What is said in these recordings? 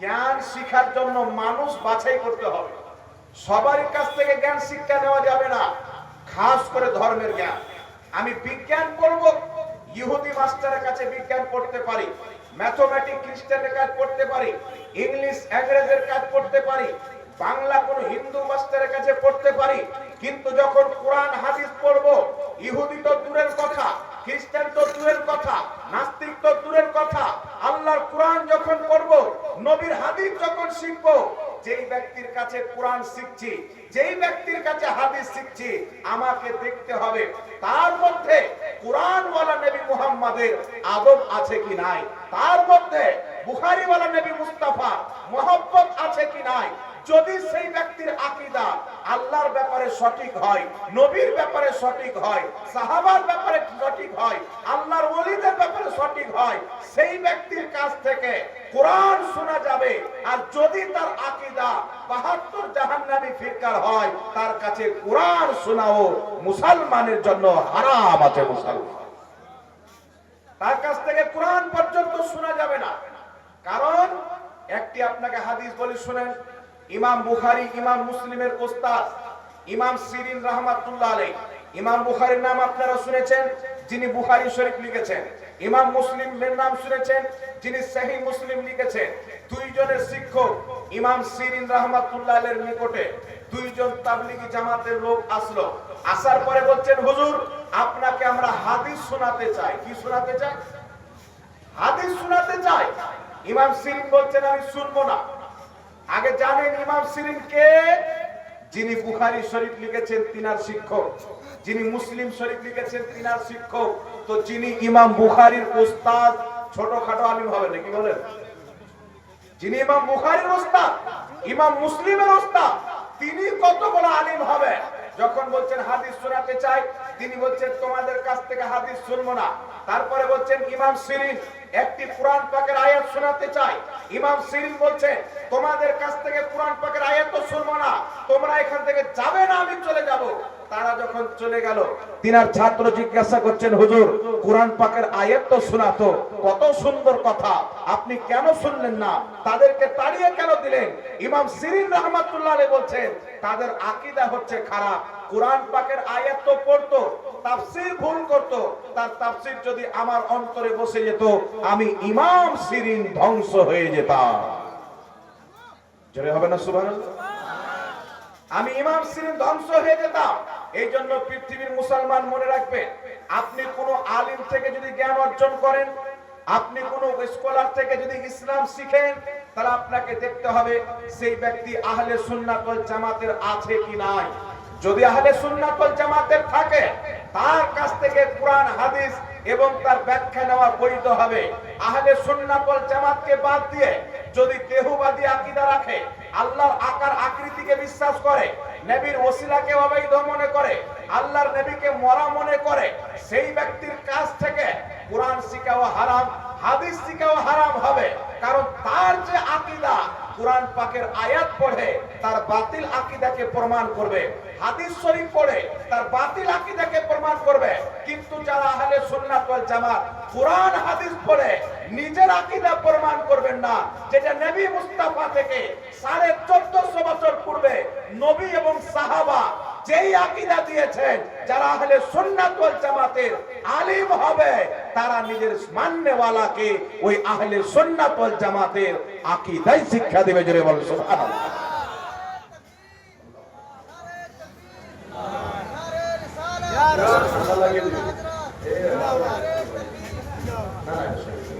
জ্ঞান শিখার জন্য মানুষ বাছাই করতে হবে। সবার কাছ থেকে জ্ঞান শিক্ষা নেওয়া যাবে না। খাস করে ধর্মের জ্ঞান। আমি বিজ্ঞান পড়ব ইহুদি মাস্টারের কাছে বিজ্ঞান পড়তে পারি, ম্যাথমেটিক খ্রিস্টানের কাজ পড়তে পারি, ইংলিশ, ইংরেজের কাজ পড়তে পারি, বাংলা কোন হিন্দু মাস্টারের কাছে পড়তে পারি, কিন্তু যখন কোরআন, হাদিস পড়ব, ইহুদি তো দূরের কথা। খ্রিস্টান তো দূরের কথা, নাস্তিক তো দূরের কথা। আল্লাহর কোরআন যখন পড়ব, নবীর হাদিস যখন শিখব, যেই ব্যক্তির কাছে কোরআন শিখছি, যেই ব্যক্তির কাছে হাদিস শিখছি, আমাকে দেখতে হবে, তার মধ্যে কোরআনওয়ালা নবী মুহাম্মাদের আদব আছে কি নাই? তার মধ্যে বুখারিওয়ালা নবী মুস্তাফা মোহাম্মত আছে কি নাই? যদি সেই ব্যক্তির আকীদা আল্লাহর ব্যাপারে সঠিক হয়, নবীর ব্যাপারে সঠিক হয়, সাহাবার ব্যাপারে সঠিক হয়, আল্লাহর ওলিদের ব্যাপারে সঠিক হয়, সেই ব্যক্তির কাছ থেকে কোরআন শোনা যাবে। আর যদি তার আকীদা বাহাত্তর জাহান্নামী ফিরকার হয়, তার কাছে কোরআন শোনাও মুসলমানের জন্য হারাম আছে মুসলমান। তার কাছ থেকে কোরআন পর্যন্ত শোনা যাবে না। কারণ একটি আপনাকে হাদিস বলে শুনেন ইমাম বুখারি, ইমাম মুসলিমের ওস্তাদ, ইমাম সিরিন রহমাতুল্লাহ আলাই ইমাম বুখারীর নাম আপনারা শুনেছেন, যিনি বুখারী শরীফ লিখেছেন। ইমাম মুসলিমের নাম শুনেছেন, যিনি সহি মুসলিম লিখেছেন। দুইজনের শিক্ষক ইমাম সিরিন রহমাতুল্লাহ আলের নিকটে। দুইজন তাবলিগি জামাতের লোক আসলো। আসার পরে বলছেন, হুজুর, আপনাকে আমরা হাদিস শোনাতে চাই। কি শোনাতে চাই? হাদিস শোনাতে চাই। ইমাম সিরিন বলছেন, আমি শুনব না। আগে জানেন ইমাম সিরিন কে? যিনি বুখারী শরীফ লিখেছেন তিনার শিক্ষক। যিনি মুসলিম শরীফ লিখেছেন তিনার শিক্ষক। তো যিনি ইমাম বুখারীর ওস্তাদ, ছোটখাটো আলিম হবে নাকি বলেন? যিনি ইমাম বুখারীর ওস্তাদ, ইমাম মুসলিমের ওস্তাদ, তিনি কত বড় আলিম হবে? যখন বলছেন হাদিস শোনাতে চাই তিনি বলছেন, তোমাদের কাছ থেকে হাদিস শুনব না। তারপরে বলছেন, ইমাম সিরিন একটি কোরআন পাকের আয়াত শোনাতে চাই ইমাম সিরিন বলছে, তোমাদের কাছ থেকে কোরআন পাকের আয়াত তো শুনব না। তোমরা এখান থেকে যাবে না, আমি চলে যাব। তারা যখন চলে গেল, তিনার ছাত্র জিজ্ঞাসা করছেন, হুজুর, কোরআন পাকের আয়াত তো শোনাতো কত সুন্দর কথা, আপনি কেন শুনলেন না? তাদেরকে তাড়িয়ে কেন দিলেন? ইমাম সিরিন রহমাতুল্লাহ বলছেন, তাদের আকীদা হচ্ছে খারাপ, কোরআন পাকের আয়াত তো পড়তো, তাফসীর ভুল করত, তার তাফসীর যদি আমার অন্তরে বসে যেত, আমি ইমাম সিরিন ধ্বংস হয়ে যেতাম। জোরে হবে না সুবহানাল্লাহ? আমি ইমাম সিরিন ধ্বংস হয়ে যেতাম। এই জন্য পৃথিবীর মুসলমান মনে রাখবেন আপনি কোন আলিম থেকে যদি জ্ঞান অর্জন করেন, আপনি কোন স্কলার থেকে যদি ইসলাম শিখেন, তাহলে আপনাকে দেখতে হবে সেই ব্যক্তি আহলে সুন্নাত ওয়াল জামাতের আছে কি নাই। যদি আহলে সুন্নাত ওয়াল জামাতের থাকে, তার কাছ থেকে কোরআন, হাদিস এবং তার ব্যাখ্যা নেওয়া বৈধ হবে। আহলে সুন্নাত ওয়াল জামাতকে বাদ দিয়ে যদি দেহবাদী আকীদা রাখে, আল্লাহর আকার আকৃতিকে বিশ্বাস করে নবীর ওসিলাকে অবৈধ মনে করে, আল্লাহর নবীকে মরা মনে করে, সেই ব্যক্তির কাছ থেকে কোরআন শিখাও হারাম, হাদিস শিখাও হারাম হবে। কারণ তার যে আকিদা, কোরআন পাকের আয়াত পড়ে, তার বাতিল আকিদাকে প্রমাণ করবে। হাদিস শরীফ পড়ে, তার বাতিল আকীদাকে প্রমাণ করবে। কিন্তু যারা আহলে সুন্নাত ওয়াল জামাত কোরআন, হাদিস পড়ে, নিজের আকীদা প্রমাণ করবেন না, যেটা নবী মুস্তাফা থেকে সাড়ে চোদ্দশো বছর পূর্বে নবী এবং সাহাবা যেই আকীদা দিয়েছেন, যারা আহলে সুন্নাত ওয়াল জামাতের আলিম হবে, তারা নিজের মান্যওয়ালাকে ওই আহলে সুন্নাত ওয়াল জামাতের আকীদাই শিক্ষা দেবে, জোরে বল সুবহানাল্লাহ।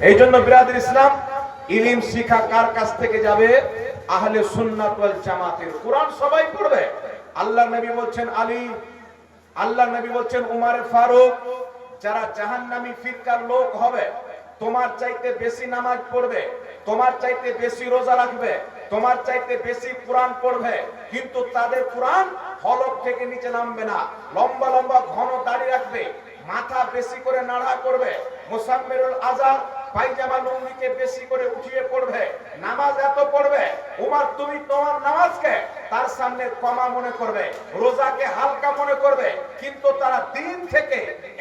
এই জন্য বিরাদের ইসলাম ইলিম শিখা কার কাছ থেকে যাবে? আহলে সুন্নাত জামাতের। কোরআন সবাই পড়বে। আল্লাহ নবী বলছেন আলী আল্লাহ নবী বলছেন উমার ফারুক, যারা জাহান্নামী ফিরকার লোক হবে, তোমার চাইতে বেশি নামাজ পড়বে, তোমার চাইতে বেশি রোজা রাখবে তোমার চাইতে বেশি কোরআন পড়বে, কিন্তু তাদের কোরআন হলক থেকে নিচে নামবে না। লম্বা লম্বা ঘন দাড়ি রাখবে, মাথা বেশি করে নাড়া করবে, মোসাম্মেরুল আজাদ পায়জামা লুঙ্গিকে বেশি করে উঠিয়ে পড়বে, নামাজ এত পড়বে, উমার তুমি তোমার নামাজকে তার সামনে কমা মনে করবে, রোজাকে হালকা মনে করবে, কিন্তু তারা দিন থেকে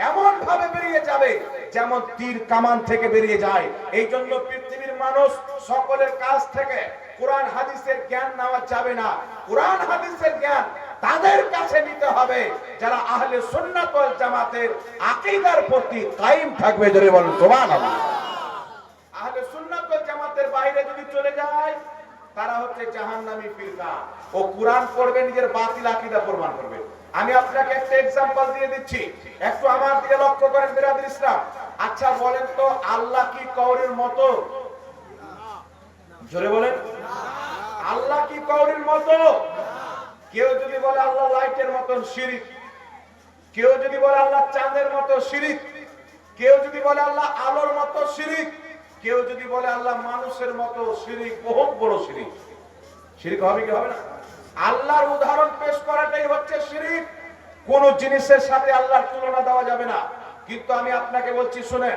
এমন ভাবে বেরিয়ে যাবে যেমন তীর কামান থেকে বেরিয়ে যায়। এই জন্য পৃথিবীর মানুষ সকলের কাছ থেকে কোরআন হাদিসের জ্ঞান নেওয়া যাবে না। কোরআন হাদিসের জ্ঞান তাদের কাছে নিতে হবে। যারা আহলে সুন্নাত ওয়াল জামাতের আকীদার প্রতি কায়েম থাকবে, জোরে বলুন, সুবহানাল্লাহ। আহলে সুন্নাত ওয়াল জামাতের বাইরে যদি চলে যায়, তারা হচ্ছে জাহান্নামী ফিরকা ও কোরআন পড়বে, নিজের বাতিল আকীদা প্রমাণ করবে। আমি আপনাকে একটা এক্সাম্পল দিয়ে দিচ্ছি। একটু আমার দিকে লক্ষ্য করেন, বিরাদর ইসলাম। আচ্ছা বলেন তো, আল্লাহ কি কওরের মতো? জোরে বলেন। আল্লাহ কি কওরের মতো? কেউ যদি বলে আল্লাহ লাইটের মতন শিরিক, কেউ যদি বলে আল্লাহ চাঁদের মতো শিরিক, কেউ যদি বলে আল্লাহ আলোর মতো শিরিক, কেউ যদি বলে আল্লাহ মানুষের মতো শিরিক, বহুত বড় শিরিক। শিরিক হবে কি হবে না? আল্লাহর উদাহরণ পেশ করাটাই হচ্ছে শিরিক। কোন জিনিসের সাথে আল্লাহর তুলনা দেওয়া যাবে না। কিন্তু আমি আপনাকে বলছি শুনে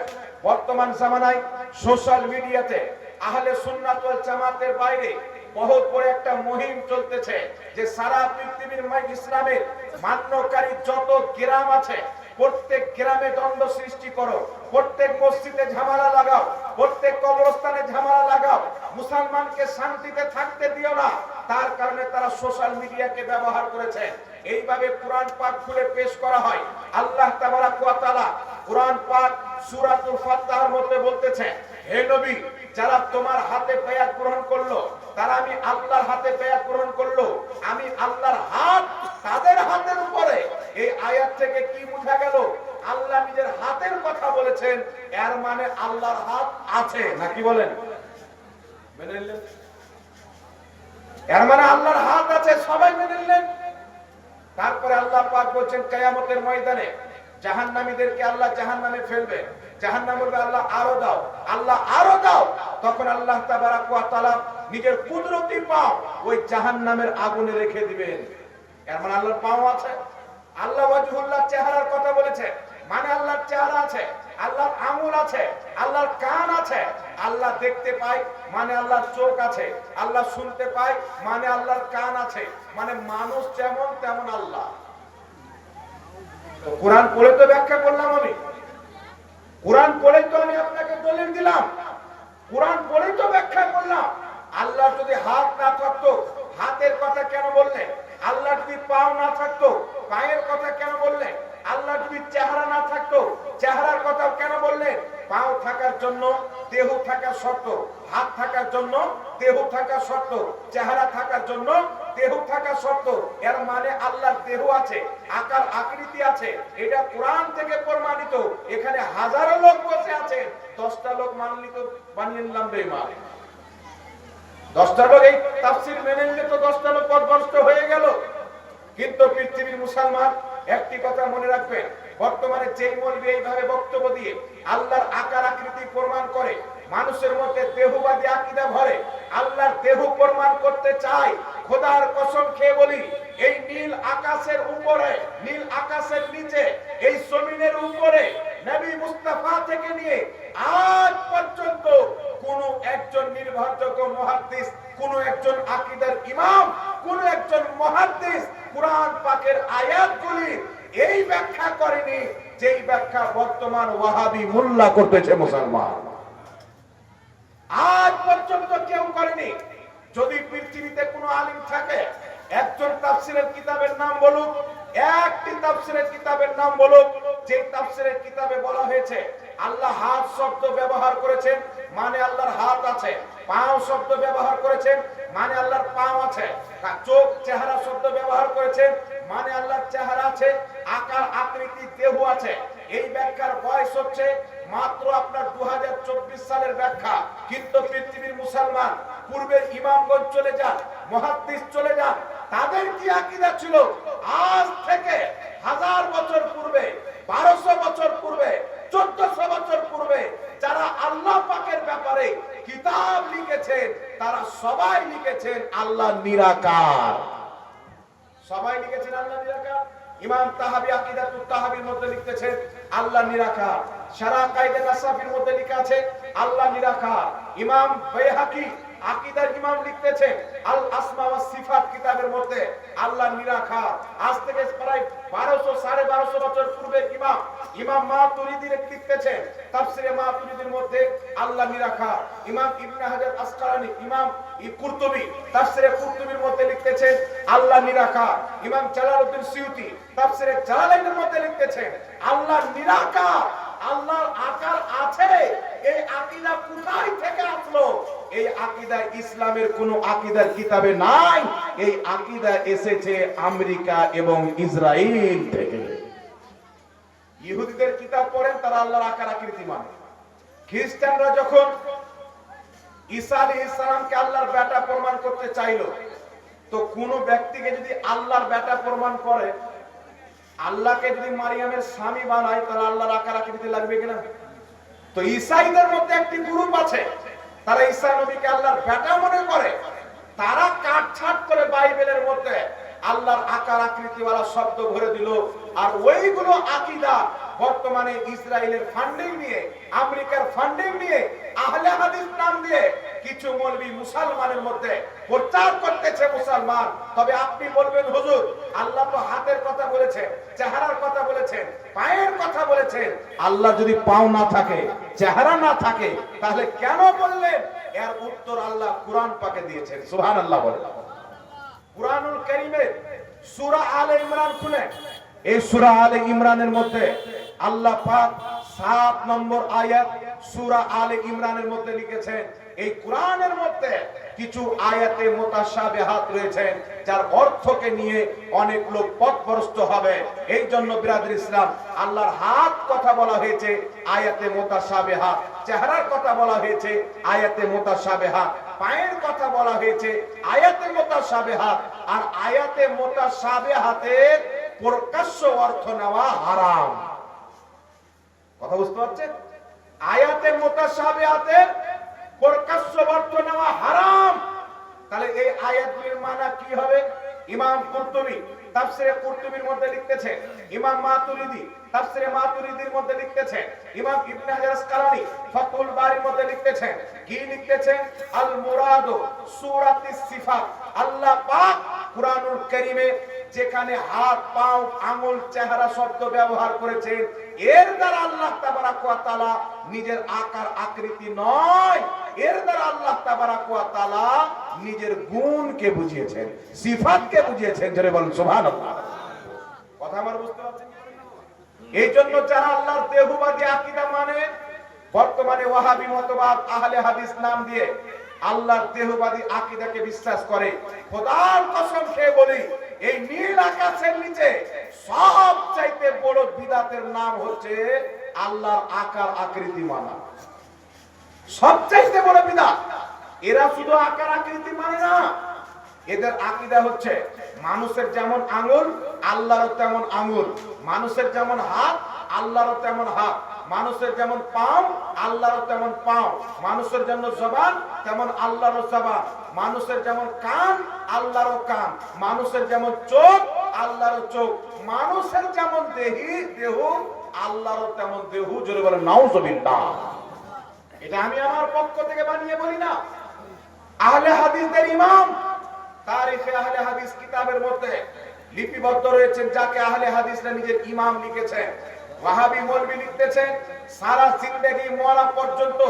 বর্তমান জামানায় সোশ্যাল মিডিয়াতে আহলে সুন্নাত ওয়াল জামাতের বাইরে বহুত বড় একটা মুহিম চলতেছে যে সারা পৃথিবীর ইসলামের মান্যকারী যত গ্রাম আছে, প্রত্যেক গ্রামে দ্বন্দ্ব সৃষ্টি করো, প্রত্যেক মসজিদে ঝামেলা লাগাও, প্রত্যেক কবরস্থানে ঝামেলা লাগাও, মুসলমানকে শান্তিতে থাকতে দিও না। তার কারণে তারা সোশ্যাল মিডিয়াকে ব্যবহার করেছে। এইভাবে কোরআন পাক খুলে পেশ করা হয়। আল্লাহ তাআলা কোরআন পাক সূরাতুল ফাতহার মধ্যে বলতেছে, হে নবী, যারা তোমার হাতে বায়াত গ্রহণ করল তারা আমি আল্লাহর হাতে বায়াত গ্রহণ করল, আমি আল্লাহর হাত তাদের হাতের উপরে। এই আয়াত থেকে কি বোঝা গেল? আল্লাহ নিজের হাতের কথা বলেছেন, এর মানে আল্লাহর হাত আছে নাকি বলেন? এর মানে আল্লাহর হাত আছে, সবাই মেনে নিলেন? তারপরে আল্লাহ পাক বলছেন, কিয়ামতের ময়দানে জাহান্নামীদেরকে আল্লাহ জাহান্নামে ফেলবে। জাহান্নাম বলবে, আল্লাহ আরও দাও, আল্লাহ আরও দাও। তখন আল্লাহ তাবারাক ওয়া তাআলা নিজের কুদরতি পাও ওই জাহান্নামের আগুনে রেখে দিবেন। এর মানে আল্লাহর পাও আছে। আল্লাহ ওয়াজহুল্লাহ চেহারার কথা বলেছে। মানে আল্লাহর চেহারা আছে, আল্লাহর আঙুল আছে, আল্লাহর কান আছে। আল্লাহ দেখতে পায় মানে আল্লাহর চোখ আছে। আল্লাহ শুনতে পায় মানে আল্লাহর কান আছে। মানে মানুষ যেমন তেমন আল্লাহ। কোরআন পড়ে তো ব্যাখ্যা করলাম আমি। কোরআন পড়ে তো আমি আপনাকে দলিল দিলাম। কোরআন পড়েই তো ব্যাখ্যা করলাম। আল্লাহ যদি হাত না থাকতো, হাতের কথা কেন বললেন আল্লাহ যদি পাও না থাকতো, পায়ের কথা কেন বললেন আল্লাহ যদি চেহারা না থাকতো, চেহারার কথা কেন বললেন পাও থাকার জন্য, দেহ থাকা শর্ত, হাত থাকার জন্য, দেহ থাকা শর্ত, চেহারা থাকার জন্য, দেহ থাকা শর্ত। এর মানে আল্লাহর দেহ আছে, আকার, আকৃতি আছে, এটা কোরআন থেকে প্রমাণিত। এখানে হাজারো লোক বসে আছে দশটা লোক মানলি তো, বানিয়ে নিলাম বেমান দশটা লোক এই তাফসির মেনে নিলে তো দশটা লোক পথভ্রষ্ট হয়ে গেল। কিন্তু পৃথিবীর মুসলমান একটি কথা মনে রাখবেন বর্তমানে যেই মলবি এইভাবে বক্তব্য দিয়ে আল্লাহর আকার আকৃতি প্রমাণ করে, মানুষের মধ্যে দেহবাদী আকীদা ভরে, আল্লাহর দেহ প্রমাণ করতে চায়, খোদার কসম খেয়ে বলি, এই নীল আকাশের উপরে, নীল আকাশের নিচে, এই জমিনের উপরে নবী মুস্তাফা থেকে নিয়ে আজ পর্যন্ত কোন একজন নির্ভরযোগ্য মহাদ্দিস, কোন একজন আকীদার ইমাম, কোন একজন মহাদ্দিস কোরআন পাকের আয়াতগুলি এই ব্যাখ্যা করেনি যেই ব্যাখ্যা বর্তমান ওয়াহাবি মোল্লা করতেছে মুসলমান। আজ পর্যন্ত কেউ করেনি। যদি পৃথিবীতে কোনো আলিম থাকে, একজন তাফসিরের কিতাবের নাম বলুক, একটি তাফসিরের কিতাবের নাম বলুক, যে তাফসিরের কিতাবে বলা হয়েছে আল্লাহ হাত শব্দ ব্যবহার করেছেন মানে আল্লাহর হাত আছে। পাও শব্দ ব্যবহার করেছেন মানে আল্লাহর পাও আছে। চোখ চেহারা শব্দ ব্যবহার করেছেন মানে আল্লাহর চেহারা আছে, আকার, আকৃতি, দেহ আছে। এই ব্যাখ্যার বয়স হচ্ছে মাত্র আপনার দু হাজার চব্বিশ সালের ব্যাখ্যা। কিন্তু পৃথিবীর মুসলমান, পূর্বের ইমামগঞ্জ চলে যান, মহাদ্দিস চলে যান, তাদের কি আকিদা ছিল? আজ থেকে হাজার বছর পূর্বে, বারোশো বছর পূর্বে চোদ্দশো বছর পূর্বে যারা আল্লাহ পাকের ব্যাপারে কিতাব লিখেছেন, তারা সবাই লিখেছেন আল্লাহ নিরাকার। সবাই লিখেছেন আল্লাহ নিরাকার? ইমাম তাহাবি আকিদাতুত তাহাবির মধ্যে লিখতেছেন আল্লাহ নিরাকার। সারা কায়দে নাসাফির মধ্যে লেখা আছে, আল্লাহ নিরাকার। ইমাম বাইহাকি আকিদার ইমাম লিখতেছেন, আল আসমা ওয়া সিফাত কিতাবের মধ্যে, আল্লাহ নিরাকার। আজ থেকে প্রায় বারোশো, সাড়ে বারোশো বছর পূর্বে ইমাম ইমাম মাতুরিদি লিখতেছেন, তাফসিরে মাতুরিদির মধ্যে, আল্লাহ নিরাকার। ইমাম ইবনে হাজার আসকালানি, ইমাম কুরতুবি, তাফসিরে কুরতুবির মধ্যে লিখতেছেন, আল্লাহ নিরাকার। ইমাম জালালউদ্দিন সিউতি, তাফসিরে জালালাইনের মধ্যে লিখতেছেন, আল্লাহ নিরাকার। আল্লাহর আকার আছে। এই আকীদা কোথায় থেকে আসলো? এই আকীদা ইসলামের কোন আকিদার কিতাবে নাই। এই আকীদা এসেছে আমেরিকা এবং ইসরায়েল থেকে। ইহুদিদের কিতাব পড়েন, তারা আল্লাহর আকার আকৃতি মানে। খ্রিস্টানরা যখন ঈসা আলাইহিস সালামকে আল্লাহর বেটা প্রমাণ করতে চাইলো, তো কোন ব্যক্তিকে যদি আল্লাহর বেটা প্রমাণ করে আল্লাহকে যদি মারিয়ামের স্বামী বানায়, তাহলে আল্লাহর আকার আকৃতি লাগবে কিনা? তো ঈসাইদের মধ্যে একটি গ্রুপ আছে। তারা ঈসা নবীকে আল্লাহর বেটা মনে করে। তারা কাটছাট করে বাইবেলের মধ্যে আল্লাহর আকার আকৃতিওয়ালা শব্দ ভরে দিল। আর ওইগুলো আকীদা বর্তমানে ইসরায়েলের ফান্ডিং নিয়ে, আমেরিকার ফান্ডিং নিয়ে, আহলে হাদিস নাম দিয়ে কিছু মৌলবি মুসলমানের মধ্যে প্রচার করতেছে মুসলমান। তবে আপনি বলবেন, হুজুর, আল্লাহ তো হাতের কথা বলেছেন, চেহারার কথা বলেছেন, পায়ের কথা বলেছেন। আল্লাহ যদি পাও না থাকে, চেহারা না থাকে, তাহলে কেন বললেন? এর উত্তর আল্লাহ কোরআন পাকে দিয়েছেন। সুবহানাল্লাহ বলে কুরআনুল কারীমে সূরা আলে ইমরান খুলে। এই সূরা আলে ইমরানের মধ্যে আল্লাহ পাক 7 নম্বর আয়াত সূরা আলে ইমরানের মধ্যে লিখেছেন এই কোরআনের মধ্যে কিছু আয়াতে মুতাশাবিহাত রয়েছেন যার অর্থকে নিয়ে অনেক লোক পথভ্রষ্ট হবে। এই জন্য বিরাদর ইসলাম, আল্লাহর হাত কথা বলা হয়েছে, আয়াতে মুতাশাবিহাত। চেহারার কথা বলা হয়েছে, আয়াতে মুতাশাবিহাত। পায়ের কথা বলা হয়েছে, আয়াতে মুতাশাবিহাত। আর আয়াতে মুতাশাবিহাতের প্রকাশ্য অর্থ নেওয়া হারাম। কথা বুঝতে পারছেন? আয়াতে মুতাশাবিহাতের প্রকাশ্য অর্থ নেওয়া হারাম। তাহলে এই আয়াতগুলির মানা কি হবে? ইমাম কুরতুবি তাফসিরে কুরতুবির মধ্যে লিখতেছে, ইমাম মাতুরিদি তাফসিরে মাতুরিদির মধ্যে লিখতেছে, ইমাম ইবনে হাজার আসকালানি ফাতুল বারির মধ্যে লিখতেছেন কি লিখতেছেন আল মুরাদ সূরাতিস সিফাত। আল্লাহ পাক কুরআনুল কারীমে যেখানে হাত, পাও, আঙুল, চেহারা শব্দ ব্যবহার করেছেন, এর দ্বারা আল্লাহ তাআলা নিজের আকার, আকৃতি নয়। এর দ্বারা আল্লাহ তাবারাক ওয়া তাআলা নিজের গুণকে বুঝিয়েছেন, সিফাতকে বুঝিয়েছেন যারা বলেন, সুবহানাল্লাহ। কথা আমার বুঝতে পারছেন? এই জন্য যারা আল্লাহর দেহবাদী আকীদা মানে বর্তমানে ওয়াহাবি মতবাদ, আহলে হাদিস নাম দিয়ে আল্লাহর দেহবাদী আকীদাকে বিশ্বাস করে। খোদার কসম খেয়ে বলি এই নীল আকাশের নিচে সব চাইতে বড় বিদাতের নাম হচ্ছে আল্লাহর আকার আকৃতি মানা। সবচাইতে বড় বিদাত। এরা শুধু আকার আকৃতি মানে না, এদের আকীদা হচ্ছে মানুষের যেমন আঙুল আল্লাহর তেমন আঙুল। মানুষের যেমন হাত, আল্লাহরও তেমন হাত। মানুষের যেমন পাও আল্লাহরও তেমন পাও মানুষের জন্য জবান, তেমন আল্লাহরও জবান। মানুষের যেমন কান, আল্লাহরও কান। মানুষের যেমন চোখ, আল্লাহরও চোখ। মানুষের যেমন দেহি, দেহ, আল্লাহরও তেমন দেহু, জোরে বলে নাউজুবিল্লাহ। এটা আমি আমার পক্ষ থেকে বানিয়ে বলি না। আহলে হাদিসদের ইমাম, তারিখে আহলে হাদিস কিতাবের মধ্যে লিপিবদ্ধ রয়েছেন, যাকে আহলে হাদিসরা নিজের ইমাম লিখেছেন। ওয়াহাবি মৌলবি লিখতেছেন। সারা জিন্দেগি মরা পর্যন্ত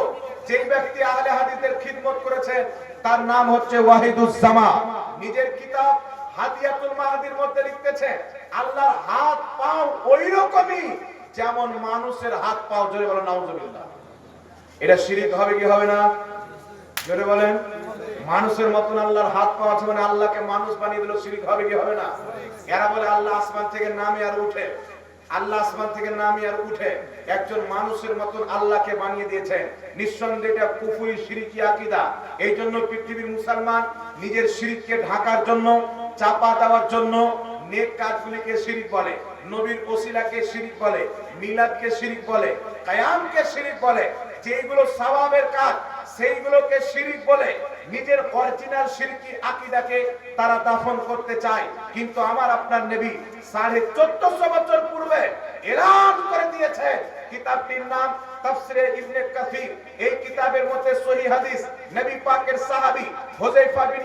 যে ব্যক্তি আহলে হাদিসের খিদমত করেছেন তার নাম হচ্ছে ওয়াহিদুজ্জামা। নিজের কিতাব হাদিয়াতুল মাহাদির মধ্যে লিখতেছেন আল্লাহর হাত পাও ওই রকমই যেমন মানুষের হাত পাও। জোরে বলে নাউজুবিল্লাহ। এটা শিরিক হবে কি হবে না? জোরে বলেন। মানুষের মতন আল্লাহর হাত পাওয়া আছে মানে আল্লাহকে মানুষ বানিয়ে দিল শিরিক হবে কি হবে না? এরা বলে আল্লাহ আসমান থেকে নামে আর উঠে। আল্লাহ আসমান থেকে নামে আর উঠে একজন মানুষের মতন আল্লাহকে বানিয়ে দিয়েছেন। নিঃসন্দেহে এটা কুফুরি শিরিকি আকীদা। এই জন্য পৃথিবীর মুসলমান নিজের শিরিককে ঢাকার জন্য, চাপা দেওয়ার জন্য নেক কাজগুলিকে শিরিক বলে, নবীর ওসিলাকে শিরিক বলে, মিলাদকে শিরিক বলে, কায়ামকে শিরিক বলে, যেগুলো সওয়াবের কাজ সেইগুলোকে শিরিক বলে নিজের অরিজিনাল শিরকি আকিদাকে তারা দাফন করতে চায়। কিন্তু আমার আপনার নেবী সাড়ে চোদ্দশো বছর পূর্বে এলান করে দিয়েছে কিতাবটির নাম তাফসিরে ইবনে কাসির, এই কিতাবের মধ্যে সহিহ হাদিস নবী পাকের সাহাবী হুযায়ফা বিন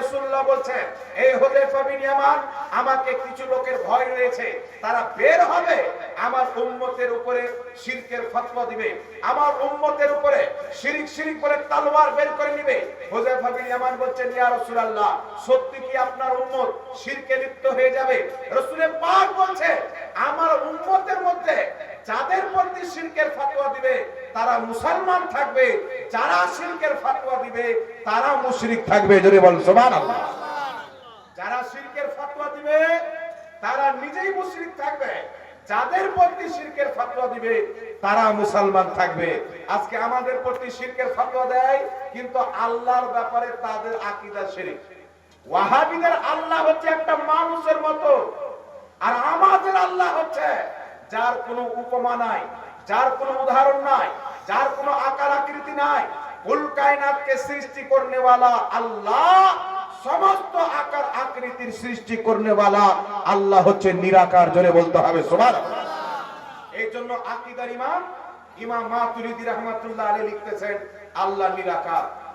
রাসূলুল্লাহ বলছেন, এই হুযায়ফা বিন ইয়ামান, আমাকে কিছু লোকের ভয় রয়েছে, তারা বের হবে, আমার উম্মতের উপরে শিরকের ফতোয়া দিবে, আমার উম্মতের উপরে শিরিক শিরিক করে তলোয়ার বের করে নিবে। হুযায়ফা বিন ইয়ামান বলছেন, ইয়া রাসূলুল্লাহ, সত্যি কি আপনার উম্মত শিরকে লিপ্ত হয়ে যাবে? রাসূলের পাক বলছে, আমার উম্মতের মধ্যে যাদের প্রতি শিরকের ফতোয়া দিবে, তারা মুসলমান থাকবে। যারা শিরকের ফতোয়া দিবে, তারা মুশরিক থাকবে। যদি বল, সুবহানাল্লাহ। যারা শিরকের ফতোয়া দিবে, তারা নিজেই মুশরিক থাকবে। যাদের প্রতি শিরকের ফতোয়া দিবে, তারা মুসলমান থাকবে। আজকে আমাদের প্রতি শিরকের ফতোয়া দেয়, কিন্তু আল্লাহর ব্যাপারে তাদের আকীদা শিরক। ওয়াহাবিদের আল্লাহ হচ্ছে একটা মানুষের মতো, আর আমাদের আল্লাহ হচ্ছে যার কোনো উপমা নাই যার কোনো উদাহরণ নাই যার কোনো আকার আকৃতি নাই কুল কায়নাতকে সৃষ্টি করনে वाला আল্লাহ সমস্ত আকার আকৃতির সৃষ্টি করনে वाला আল্লাহ হচ্ছে নিরাকার জোরে বলতে হবে সুবহানাল্লাহ এই জন্য আকীদার ইমাম ইমাম মাতুরিদি রহমাতুল্লাহ আলী লিখতেছেন আল্লাহ নিরাকার